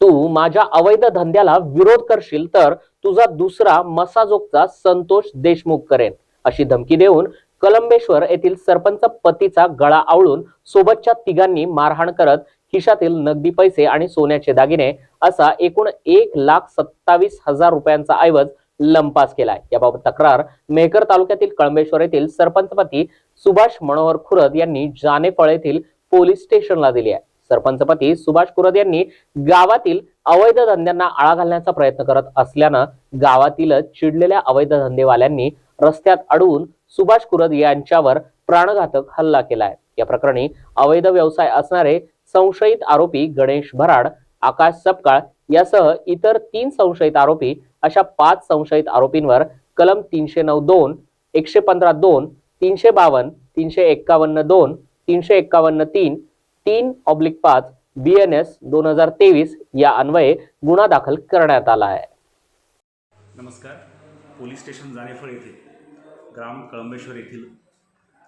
तू माझ्या अवैध धंद्याला विरोध करशील तर तुझा दुसरा मसाजोगचा संतोष देशमुख करेन. अशी धमकी देऊन कलंबेश्वर येथील सरपंच पतीचा गळा आवळून सोबतच्या तिघांनी मारहाण करत खिशातील नगदी पैसे आणि सोन्याचे दागिने असा एकूण एक लाख सत्तावीस हजार रुपयांचा ऐवज लंपास केलाय. याबाबत तक्रार मेहकर तालुक्यातील कळंबेश्वर येथील सरपंचपती सुभाष मनोहर खुरद यांनी जानेफळ येथील पोलीस स्टेशनला दिली आहे. सरपंचपती सुभाष कुरद यांनी गावातील अवैध धंद्यांना आळा घालण्याचा प्रयत्न करत असल्यानं गावातील चिडलेल्या अवैध धंदेवाल्यांनी रस्त्यात अडवून सुभाष कुरद यांच्यावर प्राणघातक हल्ला केलाय या प्रकरणी अवैध व्यवसाय असणारे संशयित आरोपी गणेश भराड आकाश सपकाळ यासह इतर तीन संशयित आरोपी अशा पाच संशयित आरोपींवर कलम तीनशे नऊ दोन एकशे पंधरा दोन तीनशे बावन्न तीनशे एक्कावन्न दोन तीनशे एक्कावन्न तीन तीन ऑब्लिक पाच बी एन एस दोन हजार तेवीस या अन्वये गुन्हा दाखल करण्यात आला आहे. नमस्कार. पोलीस स्टेशन जानेफळ येथे ग्राम कळंबेश्वर येथील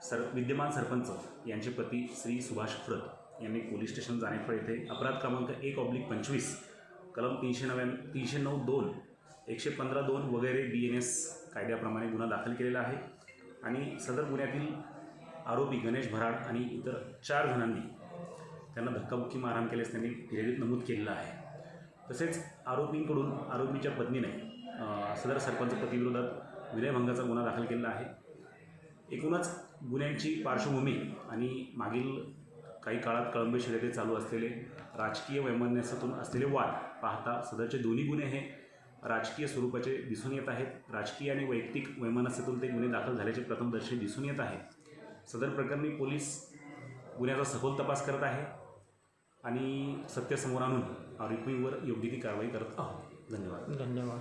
सर विद्यमान सरपंच यांचे पती श्री सुभाष खुरत यांनी पोलीस स्टेशन जानेफळ येथे अपराध क्रमांक एक ऑब्लिक पंचवीस कलम तीनशे नव्याण् तीनशे नऊ दोन एकशे पंधरा दोन वगैरे बी एन एस कायद्याप्रमाणे गुन्हा दाखल केलेला आहे. आणि सदर गुन्ह्यातील आरोपी गणेश भराड आणि इतर चार जणांनी त्यांना धक्काबुक्की मारहाण केल्यास त्यांनी फिर्यादीत नमूद केलेलं आहे. तसेच आरोपींकडून आरोपीच्या पत्नीने सदर सरपंच पतीविरोधात विनयभंगाचा गुन्हा दाखल केलेला आहे. एकूणच गुन्ह्यांची पार्श्वभूमी आणि मागील काही काळात कळंबेश्वर येथे चालू असलेले राजकीय वैमनस्यातून असलेले वाद पाहता सदरचे दोन्ही गुन्हे हे राजकीय स्वरूपाचे दिसून येत आहेत. राजकीय आणि वैयक्तिक वैमनस्यातून ते गुन्हे दाखल झाल्याचे प्रथमदर्शी दिसून येत आहेत सदर प्रकरणी पोलीस गुन्ह्याचा सखोल तपास करत आहे आणि सत्य समोर आणून आरोपीवर योग्य ती कारवाई करत आहोत. धन्यवाद. धन्यवाद.